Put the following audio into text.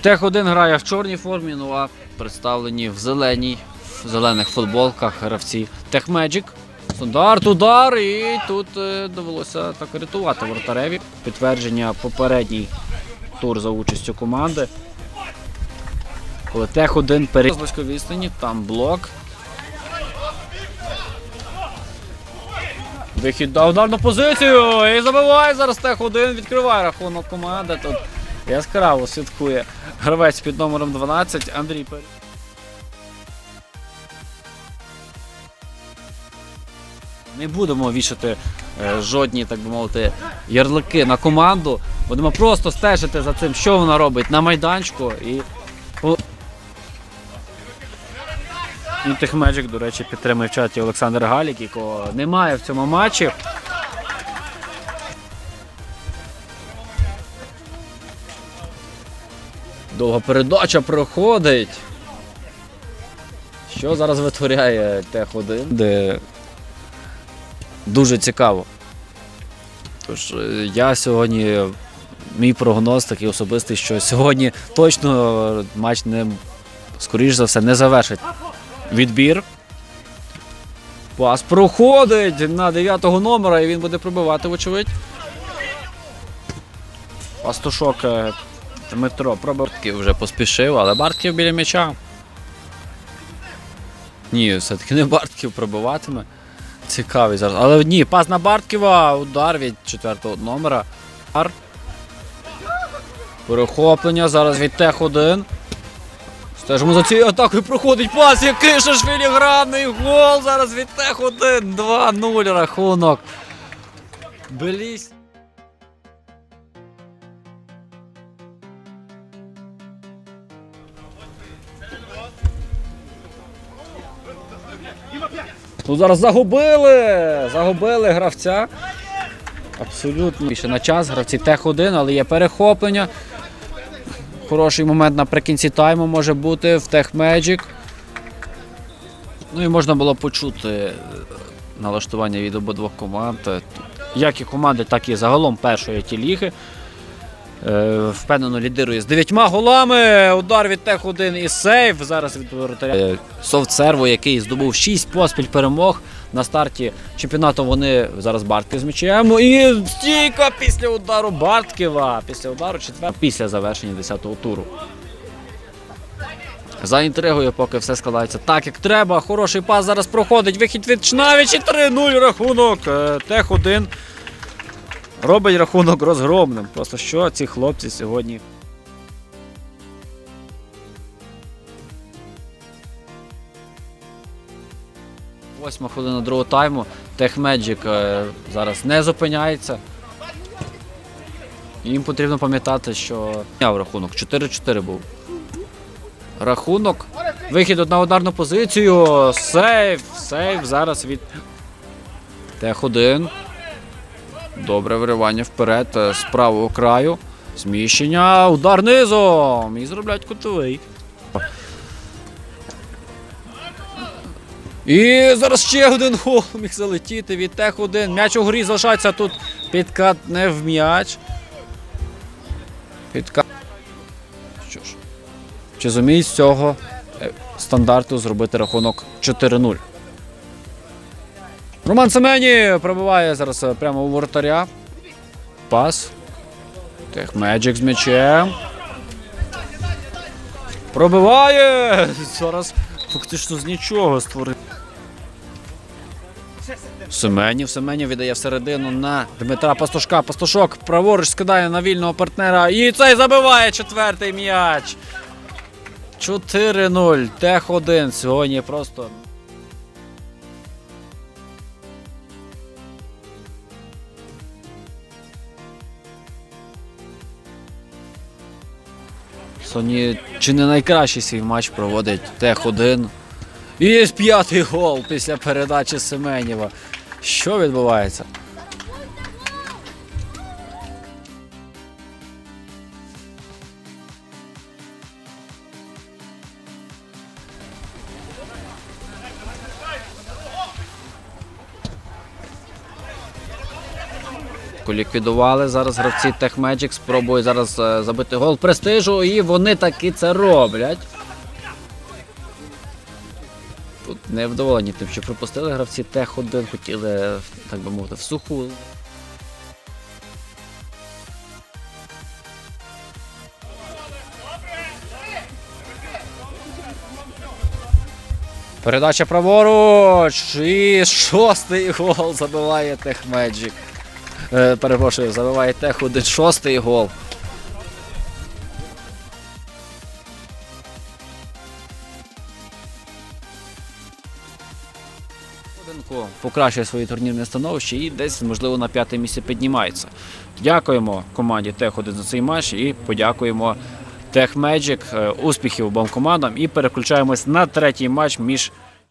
Тех 1 грає в чорній формі, ну а представлені в зеленій, в зелених футболках гравці Тех Меджик. Стандарт, удар, і тут е, довелося так рятувати вратареві. Підтвердження попередній тур за участю команди. Коли Тех 1 перед з близької відстані, там блок. Вихід на ударну позицію і забиває зараз Тех 1, відкриває рахунок команди. Тут яскраво слідкує гравець під номером 12 Андрій Пер. Не будемо вішати е, жодні, так би мовити, ярлики на команду. Будемо просто стежити за цим, що вона робить на майданчику. І і Техмеджик, до речі, підтримує в чаті Олександр Галік, якого немає в цьому матчі. Довга передача проходить. Що зараз витворяє Тех-1, де дуже цікаво. Тож е, я сьогодні, мій прогноз такий особистий, що сьогодні точно матч не, скоріш за все, не завершить відбір. Пас проходить на 9-го номера і він буде пробивати, вочевидь. Пастушок е, Дмитро Пробортків вже поспішив, але Бартків біля м'яча. Ні, все-таки не Бартків пробиватиме. Цікавий зараз. Але ні, пас на Бартківа, удар від четвертого номера. Перехоплення зараз від Тех 1. Стежимо за цією атакою проходить пас, який же ж філігранний гол зараз від Тех 1. 2-0 рахунок. Белісь. Тут зараз загубили! Загубили гравця. Абсолютно. Більше на час гравці тех 1, але є перехоплення. Хороший момент наприкінці тайму може бути в Tech Magic. Ну і можна було почути е, налаштування від обидвох команд. Е, Як і команди, так і загалом першої ті ліги. Е, Впевнено лідирує з дев'ятьма голами. Удар від Тех 1 і сейв. Зараз від воротаря. Софтсерво, який здобув 6 поспіль перемог. На старті чемпіонату вони зараз Бартків з м'ячем. І стійка після удару Бартківа. Після удару четвер після завершення 10-го туру. За інтригою, поки все складається так, як треба. Хороший пас зараз проходить. Вихід від Чнавічі 3-0 рахунок. Е, Тех 1 робить рахунок розгромним. Просто що ці хлопці сьогодні. Восьма хвилина другого тайму. Техмеджик зараз не зупиняється. Їм потрібно пам'ятати, що рахунок 4-4 був. Рахунок. Вихід на ударну позицію. Сейв. Сейв зараз від Тех-1. Добре виривання вперед е, з правого краю. Зміщення. Удар низом. І зробляють кутовий. І зараз ще один гол міг залетіти від тех 1. М'яч у грі залишається тут. Підкат не в м'яч. Підкат. Що ж. Чи зуміють з цього е, стандарту зробити рахунок 4-0? Роман Семені пробиває зараз е, прямо у воротаря. Пас. Тех Меджик з м'ячем. Пробиває! Зараз фактично з нічого створив. Семенів. Семенів віддає всередину на Дмитра Пастушка. Пастушок праворуч скидає на вільного партнера. І цей забиває четвертий м'яч. 4-0. Тех 1 сьогодні просто. Соні чи не найкращий свій матч проводить Тех 1. І п'ятий гол після передачі Семенєва. Що відбувається? Атаку ліквідували. Зараз гравці Magic спробують зараз е, забити гол престижу, і вони таки це роблять. Тут невдоволені тим, що пропустили гравці Тех 1, хотіли, так би мовити, в суху. Передача праворуч. І шостий гол забиває Тех Magic. Е, перепрошую, забиває Тех 1 шостий гол. Покращує своє турнірне становище і десь, можливо, на п'яте місце піднімається. Дякуємо команді Тех 1 за цей матч і подякуємо Тех Magic. Е, Успіхів обом командам і переключаємось на третій матч між